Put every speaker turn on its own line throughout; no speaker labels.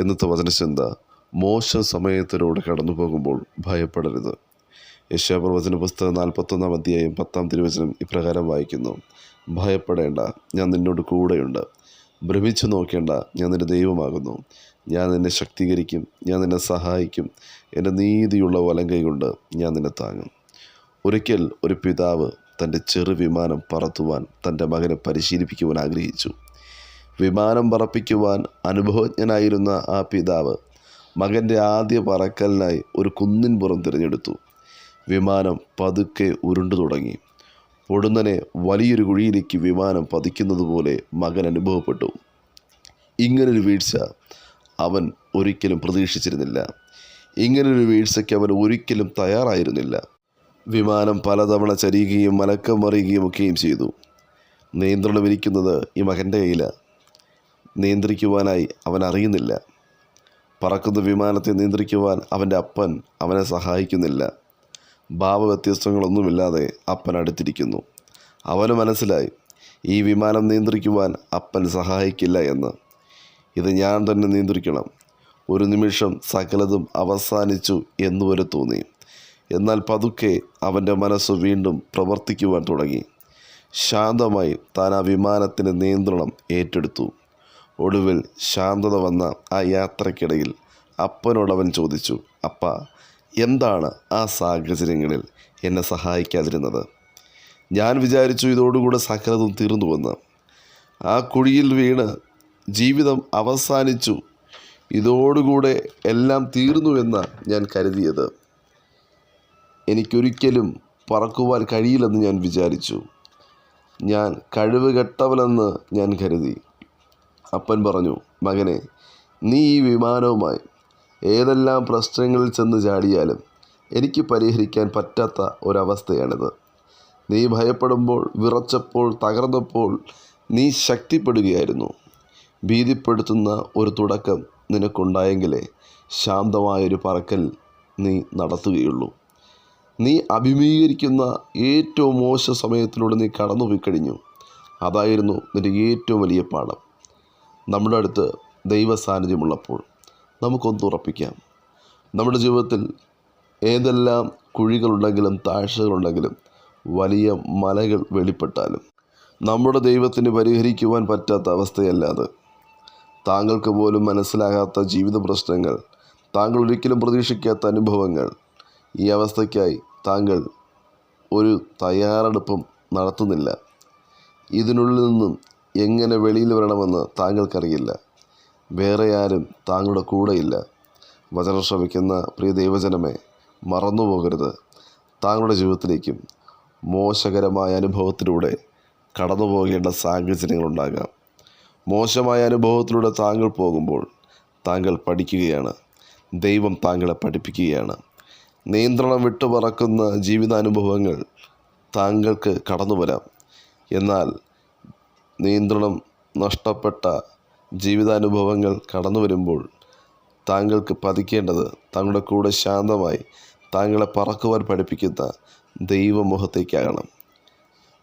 ഇന്നത്തെ വചനചിന്ത മോശ സമയത്തിലൂടെ കടന്നു പോകുമ്പോൾ ഭയപ്പെടരുത്. യശാപ്രവചന പുസ്തകം നാൽപ്പത്തൊന്നാം അധ്യായം പത്താം തിരുവചനം ഇപ്രകാരം വായിക്കുന്നു. ഭയപ്പെടേണ്ട ഞാൻ നിന്നോട് കൂടെയുണ്ട്. ഭ്രമിച്ചു നോക്കേണ്ട ഞാൻ നിന്റെ ദൈവമാകുന്നു. ഞാൻ നിന്നെ ശക്തീകരിക്കും ഞാൻ നിന്നെ സഹായിക്കും. എന്റെ നീതിയുള്ള വലം കൈകൊണ്ട് ഞാൻ നിന്നെ താങ്ങും. ഒരിക്കൽ ഒരു പിതാവ് തന്റെ ചെറു വിമാനം പറത്തുവാൻ തന്റെ മകനെ പരിശീലിപ്പിക്കുവാൻ ആഗ്രഹിച്ചു. വിമാനം പറപ്പിക്കുവാൻ അനുഭവജ്ഞനായിരുന്ന ആ പിതാവ് മകന്റെ ആദ്യ പറക്കലിനായി ഒരു കുന്നിൻ പുറം തിരഞ്ഞെടുത്തു. വിമാനം പതുക്കെ ഉരുണ്ടു തുടങ്ങി. പൊടുന്നനെ വലിയൊരു കുഴിയിലേക്ക് വിമാനം പതിക്കുന്നത് പോലെ മകൻ അനുഭവപ്പെട്ടു. ഇങ്ങനൊരു വീഴ്ച അവൻ ഒരിക്കലും പ്രതീക്ഷിച്ചിരുന്നില്ല. ഇങ്ങനൊരു വീഴ്ചയ്ക്ക് അവൻ ഒരിക്കലും തയ്യാറായിരുന്നില്ല. വിമാനം പലതവണ ചരിയുകയും മലക്കം മറിയുകയും ഒക്കെയും ചെയ്തു. നിയന്ത്രണം ഇരിക്കുന്നത് ഈ മകന്റെ കയ്യിലാണ് നിയന്ത്രിക്കുവാനായി അവൻ അറിയുന്നില്ല. പറക്കുന്ന വിമാനത്തെ നിയന്ത്രിക്കുവാൻ അവന്റെ അപ്പൻ അവനെ സഹായിക്കുന്നില്ല. ഭാവവ്യത്യസ്തങ്ങളൊന്നുമില്ലാതെ അപ്പൻ അടുത്തിരിക്കുന്നു. അവന് മനസ്സിലായി ഈ വിമാനം നിയന്ത്രിക്കുവാൻ അപ്പൻ സഹായിക്കില്ല എന്ന്. ഇത് ഞാൻ തന്നെ നിയന്ത്രിക്കണം. ഒരു നിമിഷം സകലതും അവസാനിച്ചു എന്നുവരെ തോന്നി. എന്നാൽ പതുക്കെ അവന്റെ മനസ്സ് വീണ്ടും പ്രവർത്തിക്കുവാൻ തുടങ്ങി. ശാന്തമായി താൻ ആ വിമാനത്തിന്റെ നിയന്ത്രണം ഏറ്റെടുത്തു. ഒടുവിൽ ശാന്തത വന്ന ആ യാത്രക്കിടയിൽ അപ്പനോടവൻ ചോദിച്ചു അപ്പ എന്താണ് ആ സാഹചര്യങ്ങളിൽ എന്നെ സഹായിക്കാതിരുന്നത്? ഞാൻ വിചാരിച്ചു ഇതോടുകൂടെ സകലതും തീർന്നുവെന്ന്. ആ കുഴിയിൽ വീണ് ജീവിതം അവസാനിച്ചു. ഇതോടുകൂടെ എല്ലാം തീർന്നുവെന്ന് ഞാൻ കരുതിയത്. എനിക്കൊരിക്കലും പറക്കുവാൻ കഴിയില്ലെന്ന് ഞാൻ വിചാരിച്ചു. ഞാൻ കഴിവ് കെട്ടവനെന്ന് ഞാൻ കരുതി. അപ്പൻ പറഞ്ഞു മകനെ നീ ഈ വിമാനവുമായി ഏതെല്ലാം പ്രശ്നങ്ങളിൽ ചെന്ന് ചാടിയാലും എനിക്ക് പരിഹരിക്കാൻ പറ്റാത്ത ഒരവസ്ഥയാണിത്. നീ ഭയപ്പെടുമ്പോൾ വിറച്ചപ്പോൾ തകർന്നപ്പോൾ നീ ശക്തിപ്പെടുകയായിരുന്നു. ഭീതിപ്പെടുത്തുന്ന ഒരു തുടക്കം നിനക്കുണ്ടായെങ്കിലേ ശാന്തമായൊരു പറക്കൽ നീ നടത്തുകയുള്ളൂ. നീ അഭിമുഖീകരിക്കുന്ന ഏറ്റവും മോശ സമയത്തിലൂടെ നീ കടന്നുപോയിക്കഴിഞ്ഞു. അതായിരുന്നു നിന്റെ ഏറ്റവും വലിയ പാഠം. നമ്മുടെ അടുത്ത് ദൈവ സാന്നിധ്യമുള്ളപ്പോൾ നമുക്കൊന്ന് ഉറപ്പിക്കാം. നമ്മുടെ ജീവിതത്തിൽ ഏതെല്ലാം കുഴികളുണ്ടെങ്കിലും താഴ്ചകളുണ്ടെങ്കിലും വലിയ മലകൾ വെളിപ്പെട്ടാലും നമ്മുടെ ദൈവത്തിന് പരിഹരിക്കുവാൻ പറ്റാത്ത അവസ്ഥയല്ലാതെ താങ്കൾക്ക് പോലും മനസ്സിലാകാത്ത ജീവിത പ്രശ്നങ്ങൾ താങ്കൾ ഒരിക്കലും പ്രതീക്ഷിക്കാത്ത അനുഭവങ്ങൾ ഈ അവസ്ഥയ്ക്കായി താങ്കൾ ഒരു തയ്യാറെടുപ്പും നടത്തുന്നില്ല. ഇതിനുള്ളിൽ നിന്നും എങ്ങനെ വെളിയിൽ വരണമെന്ന് താങ്കൾക്കറിയില്ല. വേറെ ആരും താങ്കളുടെ കൂടെയില്ല. വചനം ശ്രമിക്കുന്ന പ്രിയ ദൈവജനമേ മറന്നുപോകരുത്. താങ്കളുടെ ജീവിതത്തിലേക്കും മോശകരമായ അനുഭവത്തിലൂടെ കടന്നു പോകേണ്ട സാഹചര്യങ്ങളുണ്ടാകാം മോശമായ അനുഭവത്തിലൂടെ താങ്കൾ പോകുമ്പോൾ താങ്കൾ പഠിക്കുകയാണ്. ദൈവം താങ്കളെ പഠിപ്പിക്കുകയാണ്. നിയന്ത്രണം വിട്ടു പറക്കുന്ന ജീവിതാനുഭവങ്ങൾ താങ്കൾക്ക് കടന്നു വരാം എന്നാൽ നിയന്ത്രണം നഷ്ടപ്പെട്ട ജീവിതാനുഭവങ്ങൾ കടന്നു വരുമ്പോൾ താങ്കൾക്ക് പതിക്കേണ്ടത് താങ്കളുടെ കൂടെ ശാന്തമായി താങ്കളെ പറക്കുവാൻ പഠിപ്പിക്കുന്ന ദൈവമുഖത്തേക്കാകണം.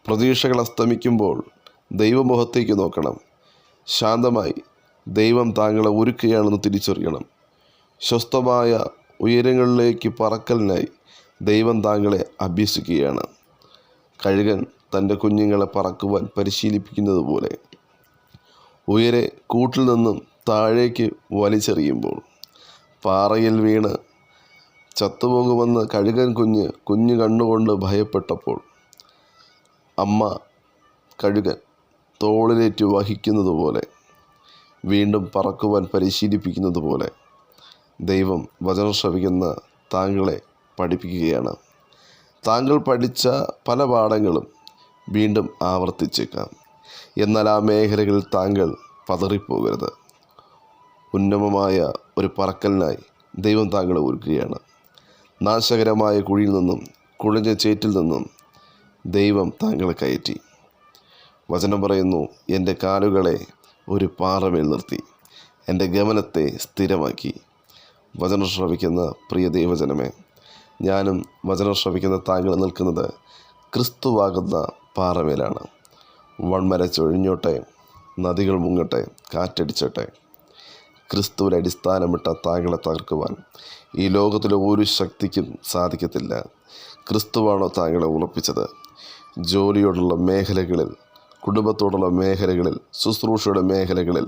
പ്രതീക്ഷകൾ അസ്തമിക്കുമ്പോൾ ദൈവമുഖത്തേക്ക് നോക്കണം. ശാന്തമായി ദൈവം താങ്കളെ ഒരുക്കുകയാണെന്ന് തിരിച്ചറിയണം. സ്വസ്ഥമായ ഉയരങ്ങളിലേക്ക് പറക്കലിനായി ദൈവം താങ്കളെ അഭ്യസിക്കുകയാണ്. കഴുകൻ തന്റെ കുഞ്ഞുങ്ങളെ പറക്കുവാൻ പരിശീലിപ്പിക്കുന്നത് പോലെ. ഉയരെ കൂട്ടിൽ നിന്നും താഴേക്ക് വലിച്ചെറിയുമ്പോൾ പാറയിൽ വീണ് ചത്തുപോകുമെന്ന് കഴുകൻ കുഞ്ഞ് കുഞ്ഞു കണ്ണുകൊണ്ട് ഭയപ്പെട്ടപ്പോൾ അമ്മ കഴുകൻ തോളിലേറ്റ് വഹിക്കുന്നത് പോലെ വീണ്ടും പറക്കുവാൻ പരിശീലിപ്പിക്കുന്നത് പോലെ ദൈവം വചനം ശ്രവിക്കുന്ന താങ്കളെ പഠിപ്പിക്കുകയാണ്. താങ്കൾ പഠിച്ച പല പാഠങ്ങളും വീണ്ടും ആവർത്തിച്ചേക്കാം. എന്നാൽ ആ മേഖലകളിൽ താങ്കൾ പതറിപ്പോകരുത്. ഉന്നമമായ ഒരു പറക്കലിനായി ദൈവം താങ്കളെ ഒരുക്കുകയാണ്. നാശകരമായ കുഴിയിൽ നിന്നും കുഴഞ്ഞ ചേറ്റിൽ നിന്നും ദൈവം താങ്കളെ കയറ്റി. വചനം പറയുന്നു എന്റെ കാലുകളെ ഒരു പാറമേൽ നിർത്തി. എന്റെ ഗമനത്തെ സ്ഥിരമാക്കി. വചനം ശ്രവിക്കുന്ന പ്രിയ ദൈവജനമേ ഞാനും വചനം ശ്രവിക്കുന്ന താങ്കൾ നിൽക്കുന്നത് ക്രിസ്തുവാകുന്ന പാറമേലാണ്. വൺമര ചൊഴിഞ്ഞോട്ടെ നദികൾ മുങ്ങട്ടെ കാറ്റടിച്ചോട്ടെ. ക്രിസ്തുവിൽ അടിസ്ഥാനമിട്ട താങ്കളെ തകർക്കുവാൻ ഈ ലോകത്തിലെ ഒരു ശക്തിക്കും സാധിക്കത്തില്ല. ക്രിസ്തുവാണോ താങ്കളെ ഉറപ്പിച്ചത് ജോലിയോടുള്ള മേഖലകളിൽ കുടുംബത്തോടുള്ള മേഖലകളിൽ ശുശ്രൂഷയുടെ മേഖലകളിൽ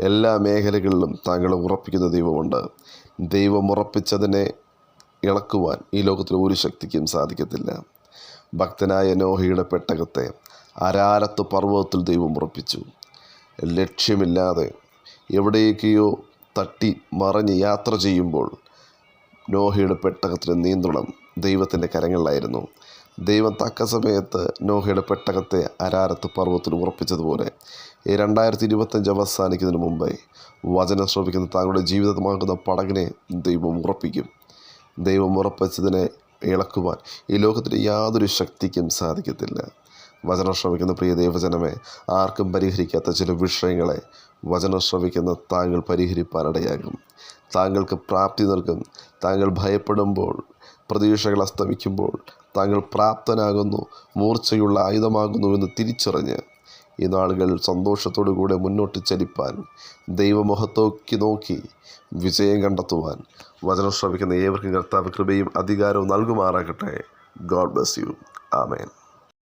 എല്ലാ മേഖലകളിലും താങ്കളെ ഉറപ്പിക്കുന്ന ദൈവമുണ്ട്. ദൈവം ഉറപ്പിച്ചതിനെ ഇളക്കുവാൻ ഈ ലോകത്തിലെ ഒരു ശക്തിക്കും സാധിക്കത്തില്ല. ഭക്തനായ നോഹയുടെ പെട്ടകത്തെ അരാരത്ത് പർവതത്തിൽ ദൈവം ഉറപ്പിച്ചു. ലക്ഷ്യമില്ലാതെ എവിടേക്കെയോ തട്ടി മറിഞ്ഞ് യാത്ര ചെയ്യുമ്പോൾ നോഹയുടെ പെട്ടകത്തിന്റെ നിയന്ത്രണം ദൈവത്തിന്റെ കരങ്ങളിലായിരുന്നു. ദൈവം തക്ക സമയത്ത് നോഹയുടെ പെട്ടകത്തെ അരാരത്ത് പർവത്തിൽ ഉറപ്പിച്ചതുപോലെ രണ്ടായിരത്തി ഇരുപത്തഞ്ച് അവസാനിക്കുന്നതിന് മുമ്പേ വചനം ശ്രമിക്കുന്ന താങ്കളുടെ ജീവിതമാകുന്ന പടകിനെ ദൈവം ഉറപ്പിക്കും. ദൈവം ഉറപ്പിച്ചതിനെ ഇളക്കുവാൻ ഈ ലോകത്തിൽ യാതൊരു ശക്തിക്കും സാധിക്കത്തില്ല. വചനം ശ്രമിക്കുന്ന പ്രിയ ദൈവജനമേ ആർക്കും പരിഹരിക്കാത്ത ചില വിഷയങ്ങളെ വചനം ശ്രമിക്കുന്ന താങ്കൾ പരിഹരിപ്പാനിടയാകും. താങ്കൾക്ക് പ്രാപ്തി നൽകും. താങ്കൾ ഭയപ്പെടുമ്പോൾ പ്രതീക്ഷകൾ അസ്തമിക്കുമ്പോൾ താങ്കൾ പ്രാപ്തനാകുന്നു മൂർച്ചയുള്ള ആയുധമാകുന്നു എന്ന് തിരിച്ചറിഞ്ഞ് ഈ നാളുകൾ സന്തോഷത്തോടു കൂടെ മുന്നോട്ട് ചലിപ്പാൻ ദൈവമുഖത്തോക്കി നോക്കി വിജയം കണ്ടെത്തുവാൻ വചനം ശ്രമിക്കുന്ന ഏവർക്കും കർത്താവ് കൃപയും അധികാരവും നൽകുമാറാകട്ടെ. God bless you amen